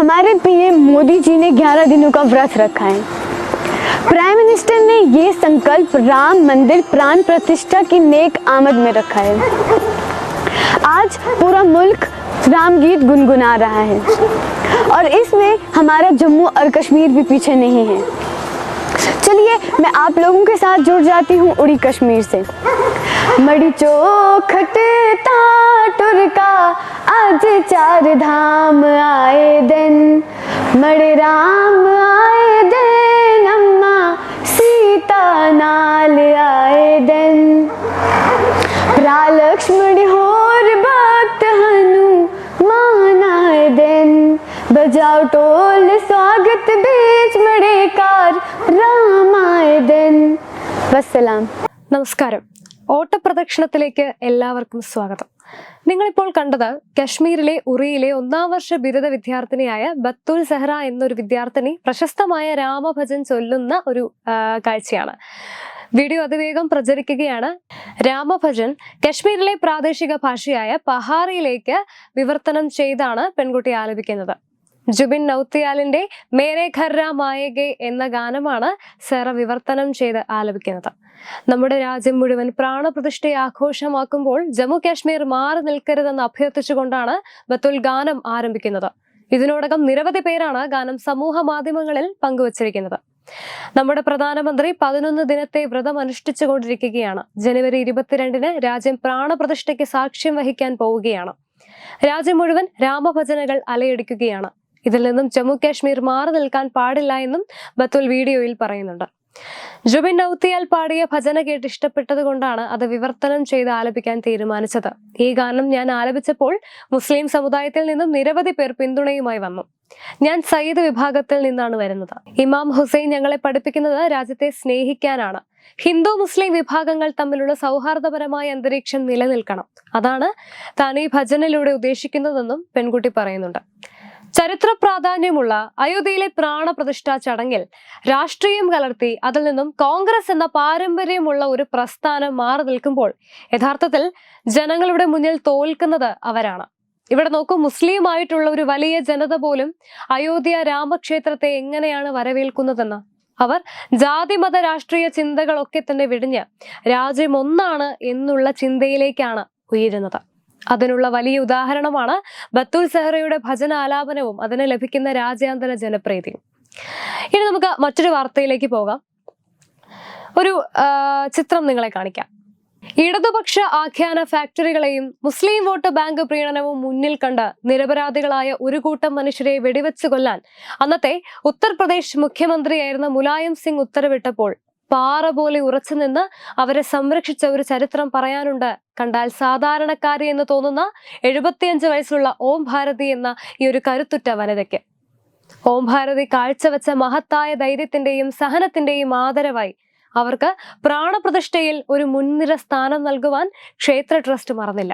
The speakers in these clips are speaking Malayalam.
हमारे पीएम मोदी जी ने 11 दिनों का व्रत रखा है। प्राइम मिनिस्टर ने ये संकल्प राम मंदिर प्राण प्रतिष्ठा की नेक आमद में रखा है। आज पूरा मुल्क राम गीत गुनगुना रहा है। और इसमें हमारा जम्मू और कश्मीर भी पीछे नहीं है। चलिए, मैं आप लोगों के साथ जुड़ जाती हूँ उड़ी कश्मीर से। मड़ी चोखट टुरका आज चार धाम आए दिन मड़े राम आए दिन अम्मा सीता नाल आए दिन प्रा लक्ष्मण होर भक्त हनु मानाए दिन बजाओ टोल स्वागत बीच मड़े कार राम आए दिन वसलाम നമസ്കാരം ഓട്ടപ്രദക്ഷിണത്തിലേക്ക് എല്ലാവർക്കും സ്വാഗതം. നിങ്ങളിപ്പോൾ കണ്ടത് കശ്മീരിലെ ഉറിയിലെ ഒന്നാം വർഷ ബിരുദ വിദ്യാർത്ഥിനിയായ ബത്തുൽ സെഹ്റ എന്നൊരു വിദ്യാർത്ഥിനി പ്രശസ്തമായ രാമഭജൻ ചൊല്ലുന്ന ഒരു കാഴ്ചയാണ്. വീഡിയോ അതിവേഗം പ്രചരിക്കുകയാണ്. രാമഭജൻ കശ്മീരിലെ പ്രാദേശിക ഭാഷയായ പഹാറിയിലേക്ക് വിവർത്തനം ചെയ്താണ് പെൺകുട്ടി ആലപിക്കുന്നത്. ജുബിൻ നൌത്തിയാലിന്റെ മേരെ ഖർറ മായകെ എന്ന ഗാനമാണ് സെറ വിവർത്തനം ചെയ്ത് ആലപിക്കുന്നത്. നമ്മുടെ രാജ്യം മുഴുവൻ പ്രാണപ്രതിഷ്ഠയെ ആഘോഷമാക്കുമ്പോൾ ജമ്മു കാശ്മീർ മാറി നിൽക്കരുതെന്ന് അഭ്യർത്ഥിച്ചുകൊണ്ടാണ് ബത്തുൽ ഗാനം ആരംഭിക്കുന്നത്. ഇതിനോടകം നിരവധി പേരാണ് ഗാനം സമൂഹ മാധ്യമങ്ങളിൽ പങ്കുവച്ചിരിക്കുന്നത്. നമ്മുടെ പ്രധാനമന്ത്രി പതിനൊന്ന് ദിനത്തെ വ്രതം അനുഷ്ഠിച്ചുകൊണ്ടിരിക്കുകയാണ് ജനുവരി ഇരുപത്തിരണ്ടിന് രാജ്യം പ്രാണപ്രതിഷ്ഠയ്ക്ക് സാക്ഷ്യം വഹിക്കാൻ പോവുകയാണ്. രാജ്യം മുഴുവൻ രാമഭജനകൾ അലയടിക്കുകയാണ്. ഇതിൽ നിന്നും ജമ്മു കാശ്മീർ മാറി നിൽക്കാൻ പാടില്ല എന്നും ബത്തുൽ വീഡിയോയിൽ പറയുന്നുണ്ട്. ജുബിൻ നൌത്തിയാൽ പാടിയ ഭജന കേട്ട് ഇഷ്ടപ്പെട്ടത് കൊണ്ടാണ് അത് വിവർത്തനം ചെയ്ത് ആലപിക്കാൻ തീരുമാനിച്ചത്. ഈ ഗാനം ഞാൻ ആലപിച്ചപ്പോൾ മുസ്ലിം സമുദായത്തിൽ നിന്നും നിരവധി പേർ പിന്തുണയുമായി വന്നു. ഞാൻ സയ്യിദ് വിഭാഗത്തിൽ നിന്നാണ് വരുന്നത്. ഇമാം ഹുസൈൻ ഞങ്ങളെ പഠിപ്പിക്കുന്നത് രാജ്യത്തെ സ്നേഹിക്കാനാണ്. ഹിന്ദു മുസ്ലിം വിഭാഗങ്ങൾ തമ്മിലുള്ള സൗഹാർദ്ദപരമായ അന്തരീക്ഷം നിലനിൽക്കണം. അതാണ് താൻ ഈ ഭജനിലൂടെ ഉദ്ദേശിക്കുന്നതെന്നും പെൺകുട്ടി പറയുന്നുണ്ട്. ചരിത്ര പ്രാധാന്യമുള്ള അയോധ്യയിലെ പ്രാണപ്രതിഷ്ഠാ ചടങ്ങിൽ രാഷ്ട്രീയം കലർത്തി അതിൽ നിന്നും കോൺഗ്രസ് എന്ന പാരമ്പര്യമുള്ള ഒരു പ്രസ്ഥാനം മാറി നിൽക്കുമ്പോൾ യഥാർത്ഥത്തിൽ ജനങ്ങളുടെ മുന്നിൽ തോൽക്കുന്നത് അവരാണ്. ഇവിടെ നോക്കൂ മുസ്ലിം ആയിട്ടുള്ള ഒരു വലിയ ജനത പോലും അയോധ്യ രാമക്ഷേത്രത്തെ എങ്ങനെയാണ് വരവേൽക്കുന്നതെന്ന്. അവർ ജാതിമത രാഷ്ട്രീയ ചിന്തകളൊക്കെ തന്നെ വിടിഞ്ഞ് രാജ്യം ഒന്നാണ് എന്നുള്ള ചിന്തയിലേക്കാണ് ഉയരുന്നത്. അതിനുള്ള വലിയ ഉദാഹരണമാണ് ബത്തുൽ സെഹ്റയുടെ ഭജന ആലാപനവും അതിന് ലഭിക്കുന്ന രാജ്യാന്തര ജനപ്രീതിയും. ഇനി നമുക്ക് മറ്റൊരു വാർത്തയിലേക്ക് പോകാം. ഒരു ചിത്രം നിങ്ങളെ കാണിക്കാം. ഇടതുപക്ഷ ആഖ്യാന ഫാക്ടറികളെയും മുസ്ലിം വോട്ട് ബാങ്ക് പ്രീണനവും മുന്നിൽ കണ്ട് നിരപരാധികളായ ഒരു കൂട്ടം മനുഷ്യരെ വെടിവെച്ചു കൊല്ലാൻ അന്നത്തെ ഉത്തർപ്രദേശ് മുഖ്യമന്ത്രിയായിരുന്ന മുലായം സിംഗ് ഉത്തരവിട്ടപ്പോൾ പാറ പോലെ ഉറച്ചു നിന്ന് അവരെ സംരക്ഷിച്ച ഒരു ചരിത്രം പറയാനുണ്ട്. കണ്ടാൽ സാധാരണക്കാരി എന്ന് തോന്നുന്ന എഴുപത്തിയഞ്ച് വയസ്സുള്ള ഓം ഭാരതി എന്ന ഈ ഒരു കരുത്തുറ്റ വനിതയ്ക്ക്. ഓം ഭാരതി കാഴ്ചവെച്ച മഹത്തായ ധൈര്യത്തിന്റെയും സഹനത്തിന്റെയും ആദരവായി അവർക്ക് പ്രാണപ്രതിഷ്ഠയിൽ ഒരു മുൻനിര സ്ഥാനം നൽകുവാൻ ക്ഷേത്ര ട്രസ്റ്റ് മറന്നില്ല.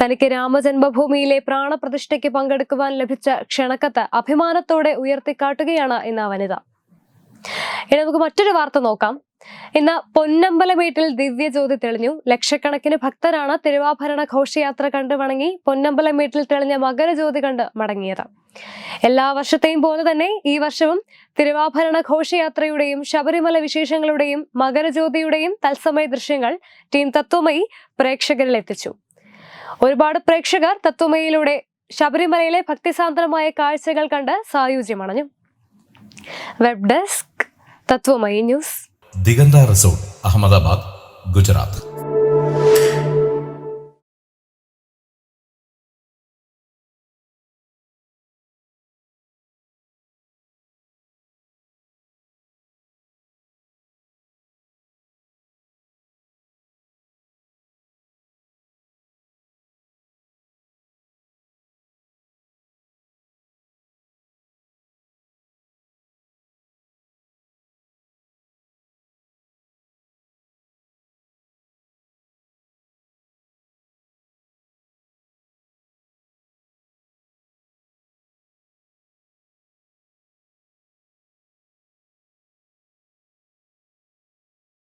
തനിക്ക് രാമജന്മഭൂമിയിലെ പ്രാണപ്രതിഷ്ഠയ്ക്ക് പങ്കെടുക്കുവാൻ ലഭിച്ച ക്ഷണക്കത്ത് അഭിമാനത്തോടെ ഉയർത്തിക്കാട്ടുകയാണ് ഇന്ന് വനിത. ഇനി നമുക്ക് മറ്റൊരു വാർത്ത നോക്കാം. ഇന്ന് പൊന്നമ്പലമേട്ടിൽ ദിവ്യജ്യോതി തെളിഞ്ഞു. ലക്ഷക്കണക്കിന് ഭക്തരാണ് തിരുവാഭരണ ഘോഷയാത്ര കണ്ട് വണങ്ങി പൊന്നമ്പലമേട്ടിൽ തെളിഞ്ഞ മകരജ്യോതി കണ്ട് മടങ്ങിയത്. എല്ലാ വർഷത്തെയും പോലെ തന്നെ ഈ വർഷവും തിരുവാഭരണ ഘോഷയാത്രയുടെയും ശബരിമല വിശേഷങ്ങളുടെയും മകരജ്യോതിയുടെയും തത്സമയ ദൃശ്യങ്ങൾ ടീം തത്വമയി പ്രേക്ഷകരിൽ എത്തിച്ചു. ഒരുപാട് പ്രേക്ഷകർ തത്വമയിലൂടെ ശബരിമലയിലെ ഭക്തിസാന്ദ്രമായ കാഴ്ചകൾ കണ്ട് സായുജ്യമണഞ്ഞു web desk Tatwamayi news. Diganta resort Ahmedabad Gujarat.